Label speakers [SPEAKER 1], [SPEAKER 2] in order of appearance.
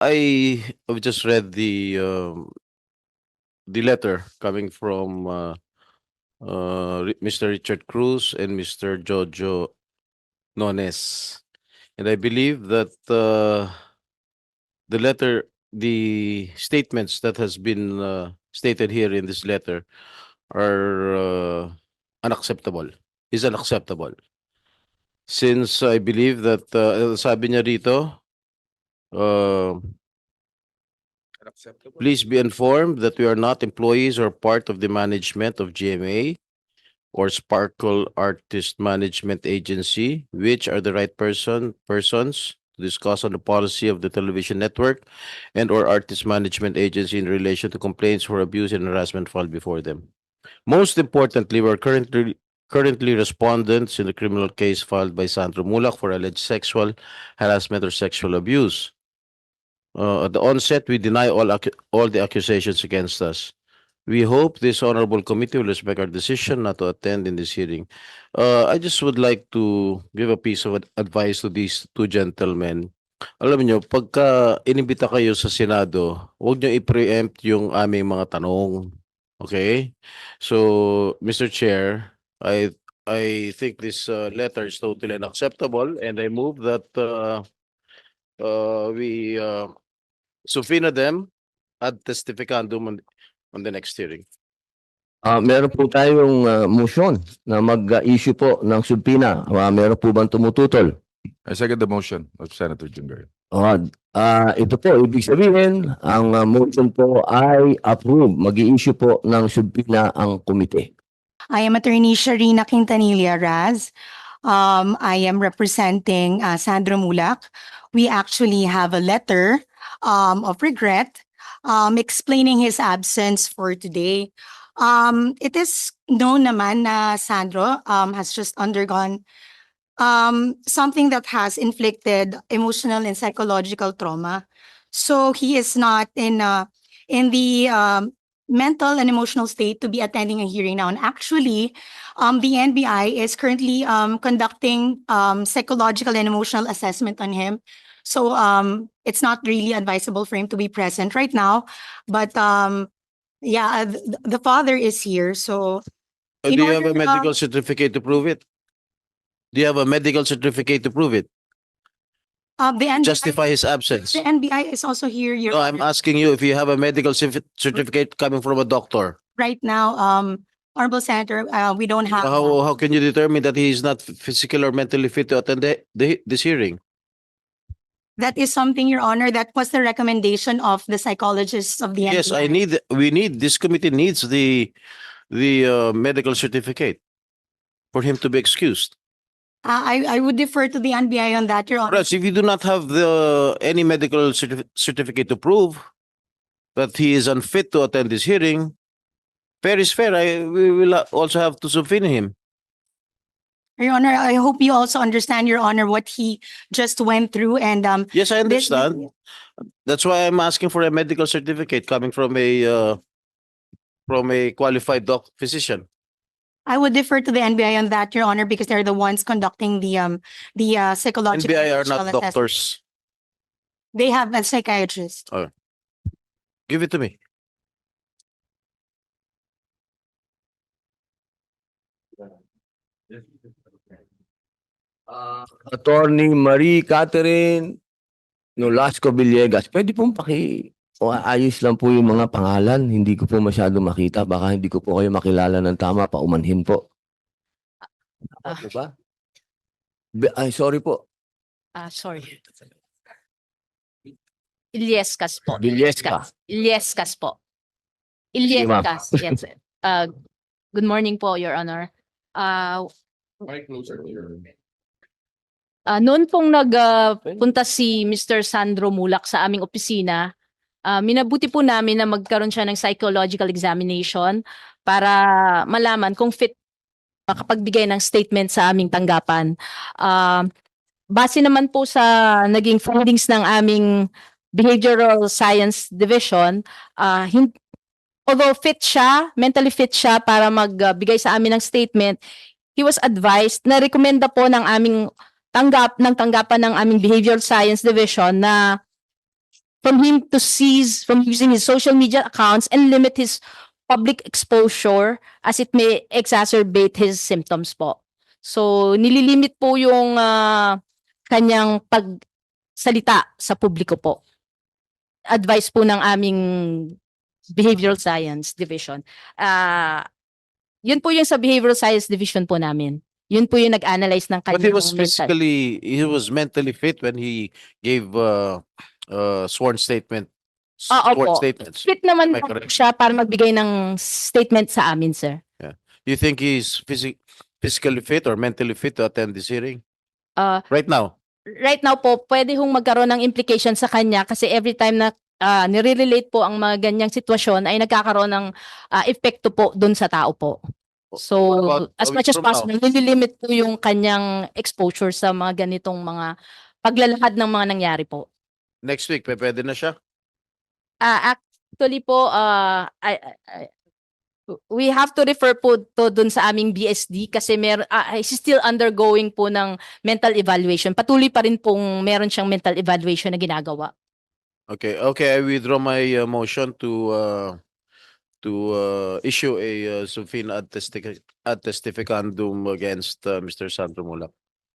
[SPEAKER 1] I have just read the um, the letter coming from uh, uh, Mr. Richard Cruz and Mr. Jojo Nones. And I believe that uh, the letter, the statements that has been uh, stated here in this letter are uh, unacceptable, is unacceptable. Since I believe that, uh, sabi niya rito, uh, Please be informed that we are not employees or part of the management of GMA or Sparkle Artist Management Agency, which are the right person, persons to discuss on the policy of the television network and or artist management agency in relation to complaints for abuse and harassment filed before them. Most importantly, we're currently currently respondents in the criminal case filed by Sandro Mulak for alleged sexual harassment or sexual abuse. Uh, at the onset, we deny all all the accusations against us. We hope this honorable committee will respect our decision not to attend in this hearing. Uh, I just would like to give a piece of ad- advice to these two gentlemen. Alam niyo, pagka inimbita kayo sa Senado, huwag niyo i-preempt yung aming mga tanong. Okay? So, Mr. Chair, I I think this uh, letter is totally unacceptable and I move that uh, uh, we uh, subpoena them ad testificandum on, on the next hearing.
[SPEAKER 2] Ah, meron po tayong ah, motion na mag-issue po ng subpoena. Ah, meron po bang tumututol?
[SPEAKER 3] I second the motion of Senator Jungary.
[SPEAKER 2] Ah, ah, ito po, ibig sabihin, ang ah, motion po ay approve. Mag-i-issue po ng subpoena ang komite.
[SPEAKER 4] I am Attorney Sharina Quintanilla Raz. Um, I am representing uh, Sandro Mulak. We actually have a letter um, of regret um, explaining his absence for today. Um, it is known naman na Sandro um, has just undergone um, something that has inflicted emotional and psychological trauma. So he is not in uh, in the um, mental and emotional state to be attending a hearing now. And actually, um, the NBI is currently um, conducting um, psychological and emotional assessment on him. So um, it's not really advisable for him to be present right now. But um, yeah, uh, th- th- the father is here. So
[SPEAKER 1] Uh,
[SPEAKER 4] In
[SPEAKER 1] Do you have a
[SPEAKER 4] order,
[SPEAKER 1] medical
[SPEAKER 4] um,
[SPEAKER 1] certificate to prove it? Do you have a medical certificate to prove it?
[SPEAKER 4] Uh, the NBI,
[SPEAKER 1] Justify his absence?
[SPEAKER 4] the NBI is also here. Your
[SPEAKER 1] No, I'm
[SPEAKER 4] Honor.
[SPEAKER 1] asking you if you have a medical certi- certificate coming from a doctor.
[SPEAKER 4] right now, um, Honorable Senator, uh, we don't have.
[SPEAKER 1] How, how can you determine that he is not physically or mentally fit to attend the, the, this hearing?
[SPEAKER 4] That is something, Your Honor, that was the recommendation of the psychologists of the NBI.
[SPEAKER 1] Yes, I need, we need, this committee needs the, the uh, medical certificate for him to be excused.
[SPEAKER 4] Uh, I, I would defer to the NBI on that, Your Honor.
[SPEAKER 1] if you do not have the, any medical certif- certificate to prove that he is unfit to attend this hearing, fair is fair. I, we will also have to subpoena him.
[SPEAKER 4] Your Honor, I hope you also understand, Your Honor, what he just went through and, um.
[SPEAKER 1] Yes, I
[SPEAKER 4] this-
[SPEAKER 1] understand. That's why I'm asking for a medical certificate coming from a, uh, from a qualified doc, physician.
[SPEAKER 4] I would defer to the NBI on that, Your Honor, because they're the ones conducting the, um, the, uh, psychological.
[SPEAKER 1] NBI are not
[SPEAKER 4] assessment.
[SPEAKER 1] doctors.
[SPEAKER 4] They have a psychiatrist.
[SPEAKER 1] Give it to me.
[SPEAKER 2] Ah, Attorney Marie Catherine Nolasco Villegas. Pwede pong paki o ayos lang po yung mga pangalan. Hindi ko po masyado makita. Baka hindi ko po kayo makilala ng tama. Paumanhin po.
[SPEAKER 5] Ah.
[SPEAKER 2] Ano ba? Be- Ay, sorry po.
[SPEAKER 5] Ah, sorry. Iliescas po.
[SPEAKER 2] Villesca.
[SPEAKER 5] Iliescas po. Iliescas, yes. Uh, good morning po, Your Honor. Uh, ah, noon pong nagpunta si Mr. Sandro Mulak sa aming opisina, ah, minabuti po namin na magkaroon siya ng psychological examination para malaman kung fit makapagbigay ng statement sa aming tanggapan. Ah, base naman po sa naging findings ng aming behavioral science division, ah, hin- although fit siya, mentally fit siya para magbigay sa amin ng statement, he was advised na rekomenda po ng aming tanggap ng tanggapan ng aming behavioral science division na from him to cease from using his social media accounts and limit his public exposure as it may exacerbate his symptoms po. So, nililimit po yung ah, kanyang pagsalita sa publiko po. Advice po ng aming Behavioral Science Division. Ah, yun po yung sa Behavioral Science Division po namin. Yun po yung nag-analyze ng
[SPEAKER 1] But he
[SPEAKER 5] kanyang
[SPEAKER 1] was
[SPEAKER 5] mental-
[SPEAKER 1] physically, he was mentally fit when he gave uh, uh, sworn statement.
[SPEAKER 5] Ah,
[SPEAKER 1] Sworn
[SPEAKER 5] opo.
[SPEAKER 1] statements.
[SPEAKER 5] Fit naman
[SPEAKER 1] Am I
[SPEAKER 5] po
[SPEAKER 1] correct?
[SPEAKER 5] siya para magbigay ng statement sa amin, sir.
[SPEAKER 1] You think he's physi- physically fit or mentally fit to attend this hearing?
[SPEAKER 5] Uh,
[SPEAKER 1] Right now?
[SPEAKER 5] right now po, pwede hong magkaroon ng implication sa kanya kasi every time na uh, nire-relate po ang mga ganyang sitwasyon ay nagkakaroon ng ah, epekto po doon sa tao po. So,
[SPEAKER 1] What about
[SPEAKER 5] as
[SPEAKER 1] a
[SPEAKER 5] much
[SPEAKER 1] week
[SPEAKER 5] as
[SPEAKER 1] from now?
[SPEAKER 5] possible, nililimit po yung kanyang exposure sa mga ganitong mga paglalahad ng mga nangyari po.
[SPEAKER 1] Next week, pe- pwede na siya?
[SPEAKER 5] Ah, actually po, uh, I, I- we have to refer po to dun sa aming BSD kasi mer ah, he's still undergoing po ng mental evaluation. Patuloy pa rin pong meron siyang mental evaluation na ginagawa.
[SPEAKER 1] Okay, okay, I withdraw my uh, motion to uh, to uh, issue a uh, subpoena ad, testi- ad testificandum against uh, Mr. Sandro Mulak.